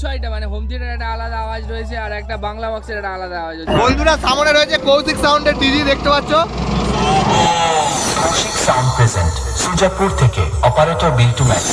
বিষয়টা মানে home theatre একটা আলাদা আওয়াজ রয়েছে আর একটা বাংলা বক্সের একটা আলাদা আওয়াজ রয়েছে। বন্ধুরা সামনে রয়েছে কৌশিক সাউন্ডের ডিজি দেখতে পাচ্ছ? কৌশিক সাউন্ড প্রেজেন্ট সুজাপুর থেকে অপারেটর বিল্টু ম্যান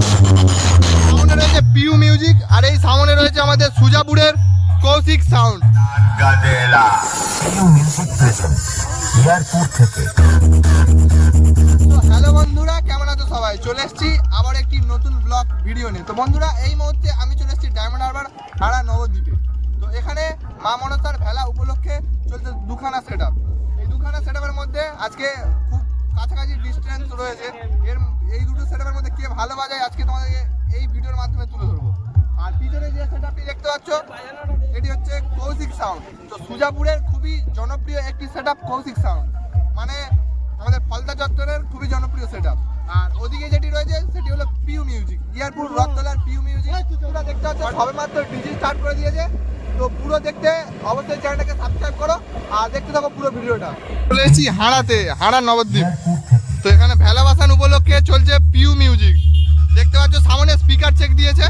সামনে রয়েছে পিউ মিউজিক আর এই সামনে রয়েছে আমাদের সুজাপুরের কৌশিক সাউন্ড। Gadela. পিউ মিউজিক প্রেজেন্ট এয়ারপোর্ট থেকে। হ্যালো বন্ধুরা, কেমন আছো সবাই? চলে এসেছি আবার একটি নতুন ব্লগ ভিডিও নিয়ে। তো বন্ধুরা, এই মুহূর্তে আমি চলে এসেছি ডায়মন্ড হারবার হারা নবদ্বীপে। তো এখানে মা মনসার ভেলা উপলক্ষে চলছে দুখানা সেট এই দুখানা সেট মধ্যে আজকে খুব কাছাকাছি ডিস্টেন্স রয়েছে। এর এই দুটো সেট মধ্যে কে ভালো বাজায়, আজকে তোমাদেরকে এই ভিডিওর মাধ্যমে তুলে ধরবো। আর পিছনে যে সেট দেখতে পাচ্ছ এটি হচ্ছে কৌশিক সাউন্ড তো সুজাপুরের খুবই জনপ্রিয় একটি সেট আপ কৌশিক সাউন্ড মানে আমাদের ফলতা চত্বরের খুবই জনপ্রিয় সেট আপ আর ওদিকে যেটি রয়েছে সেটি হলো পিউ মিউজিক ইয়ারপুর রথতলার পিউ মিউজিক পুরো দেখতে হচ্ছে সবে মাত্র ডিজি স্টার্ট করে দিয়েছে। তো পুরো দেখতে অবশ্যই চ্যানেলটাকে সাবস্ক্রাইব করো। আর দেখতে থাকো পুরো ভিডিওটা। চলে এসেছি হাড়াতে হাড়া নবদ্বীপ। তো এখানে ভেলা বাসান উপলক্ষে চলছে পিউ মিউজিক দেখতে পাচ্ছ সামনে স্পিকার চেক দিয়েছে।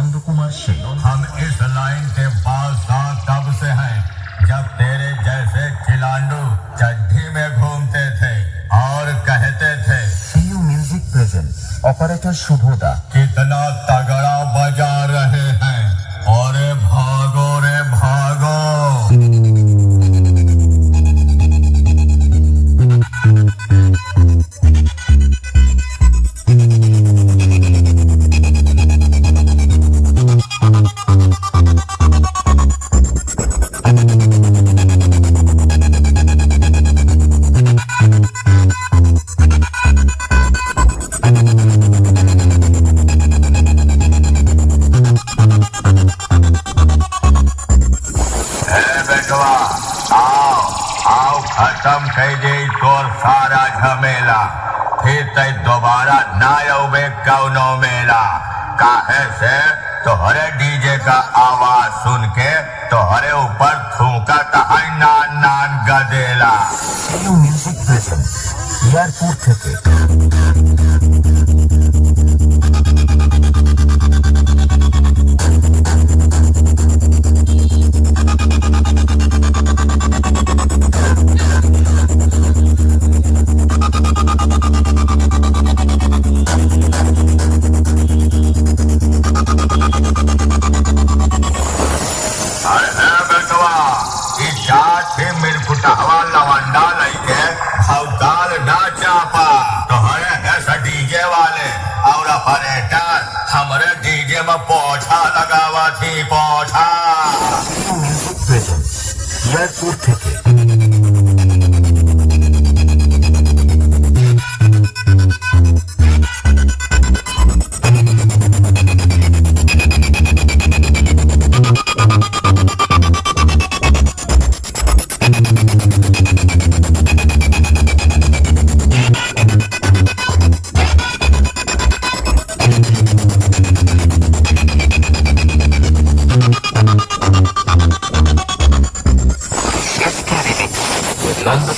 नंद कुमार सिंह हम इस लाइन के बादशाह तब से हैं जब तेरे जैसे खिलाड़ू चड्ढी में घूमते थे और कहते थे म्यूजिक प्रेजेंट ऑपरेटर शुभोदा कितना तगड़ा असम થઈ જઈ सारा झमेला। फिर ते दोबारा ना ના कौनो मेला। काहे से? तो हरे डीजे का आवाज़ सुन के तो हरे ऊपर थूका था नान नान गदेला। म्यूज़िक प्रेजेंट एयरपोर्ट বাবা পছা লাগাওয়া পছা ইয়ারপুর থেকে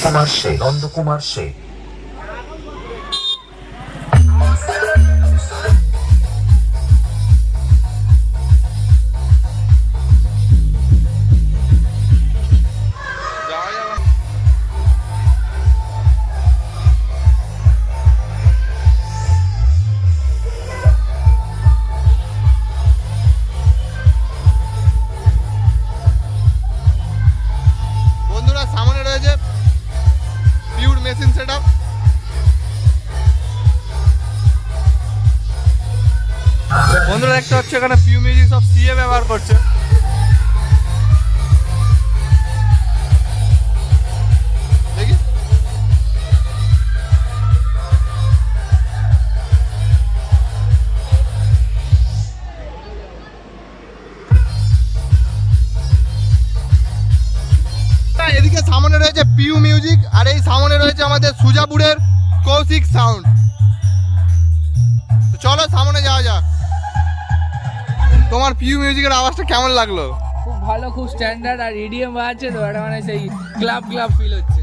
নন্দকুমার সে নন্দকুমার সে বন্ধুরা একটা হচ্ছে এখানে পিউ মিউজিক সব সিএ ব্যবহার করছে। এদিকে সামনে রয়েছে পিউ মিউজিক আর এই সামনে রয়েছে আমাদের সুজাপুরের কৌশিক সাউন্ড চলো সামনে যাওয়া যাক। তোমার পিউ মিউজিকের আওয়াজটা কেমন লাগল? খুব ভালো খুব স্ট্যান্ডার্ড আর ইডিএম বাজছে তো এটা মানে সেই ক্লাব ক্লাব ফিল হচ্ছে।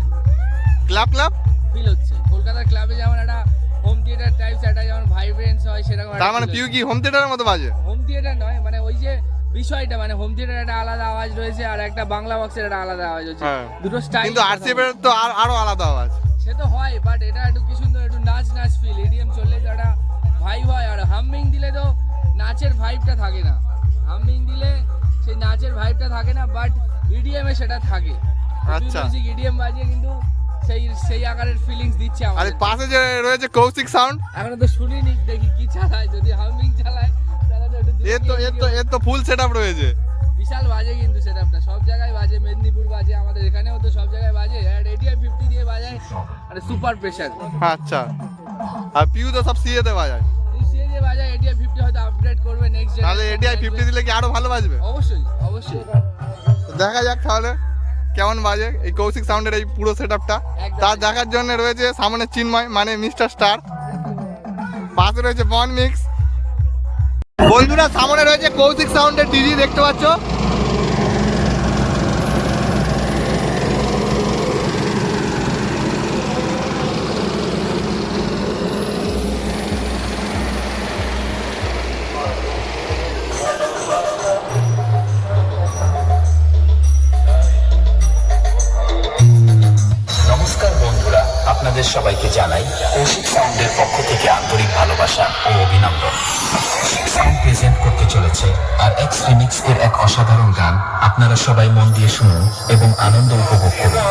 ক্লাব ক্লাব ফিল হচ্ছে। কলকাতার ক্লাবে যেমন একটা হোম থিয়েটার টাইপস একটা যেমন ভাইব্রেন্স হয় সেরকম তার মানে পিউ কি হোম থিয়েটারের মতো বাজে? হোম থিয়েটার নয় মানে ওই যে বিষয়টা মানে হোম থিয়েটার একটা আলাদা আওয়াজ রয়েছে আর একটা বাংলা বক্সের একটা আলাদা আওয়াজ হচ্ছে। হ্যাঁ। দুটো স্টাইল কিন্তু আরসিএফ এর তো আর আরও আলাদা আওয়াজ। সে তো হয় বাট এটা একটু কি সুন্দর একটু নাচ নাচ ফিল ইডিএম চললে তো একটা ভাইব হয় আর হামিং দিলে তো নাচের ভাইবটা থাকে না। হামিং দিলে সেই নাচের ভাইবটা থাকে না বাট ইডিএম এ সেটা থাকে। আচ্ছা। মিউজিক ইডিএম বাজিয়ে কিন্তু সেই সেই আকারের ফিলিংস দিচ্ছে আর আমাদের। এই পাশে যে রয়েছে কৌশিক সাউন্ড এখন তো শুনিনি দেখি কি চালায়। যদি হামিং চালায় তাহলে তো একটু এর তো এর তো এর তো ফুল সেট আপ রয়েছে। বিশাল বাজে কিন্তু সেটআপটা সব জায়গায় বাজে মেদিনীপুর বাজে আমাদের এখানেও তো সব জায়গায় বাজে। আর এটিআই ফিফটি দিয়ে বাজায় আর সুপার প্রেশার আচ্ছা। আর পিউ তো সব সিএতে বাজায়। এটিআই ফিফটি দিলে কি আরও ভালো বাজবে? অবশ্যই অবশ্যই। দেখা যাক তাহলে কেমন বাজে এই কৌশিক সাউন্ডের এই পুরো সেট আপটা। তার দেখার জন্য রয়েছে সামনে চিন্ময় মানে মিস্টার স্টার। পাশে রয়েছে বন মিক্স। বন্ধুরা সামনে রয়েছে কৌশিক সাউন্ডের ডিজি দেখতে পাচ্ছ? সাউন্ড প্রেজেন্ট করতে চলেছে আর এক্স রিমিক্স এর এক অসাধারণ গান। আপনারা সবাই মন দিয়ে শুনুন এবং আনন্দ উপভোগ করুন।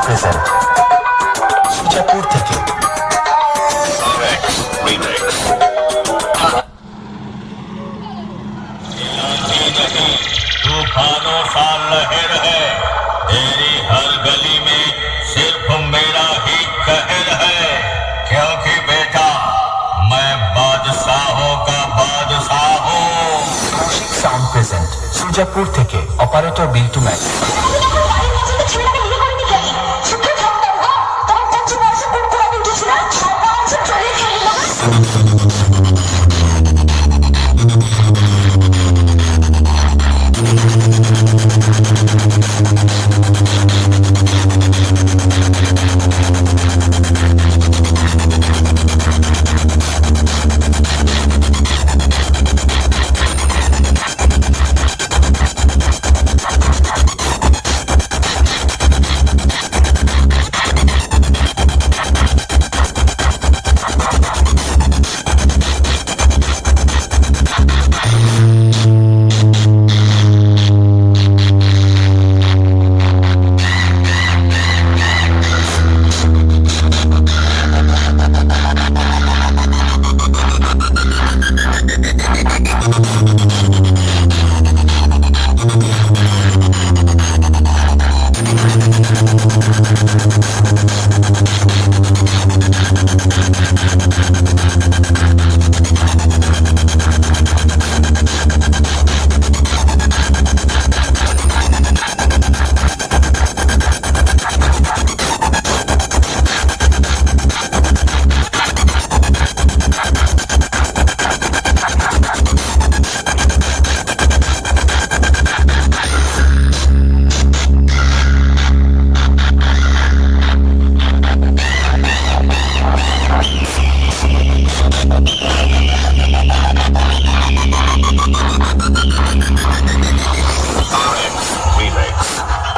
প্রেজেন্ট সুজাপুর থেকে तूफानों सा लहर है तेरी हर गली में सिर्फ मेरा ही कहर है क्योंकि बेटा मैं बादशाहों का बादशाह हूँ কৌশিক সাউন্ড প্রেজেন্ট সুজাপুর থেকে অপারেটর বিল্টু ম্যাক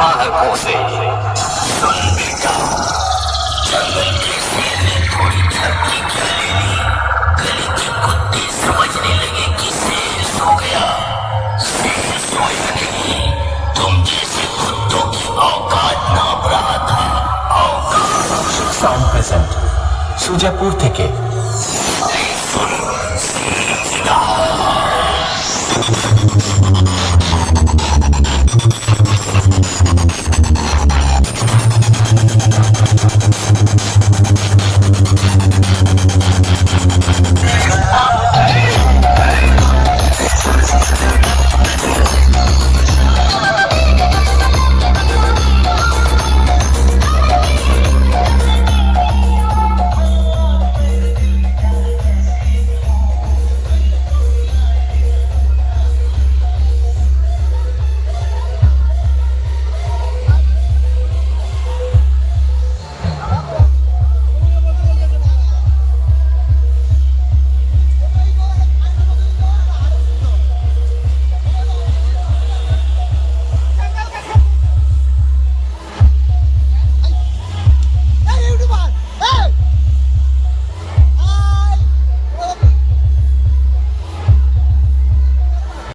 बालकों से सुन के थोड़ी गली के कुत्ते समझने लगे कि कुत्तों की औकात नाप रहा था औकात साउंड प्रेजेंट सुजापुर থেকে। सुन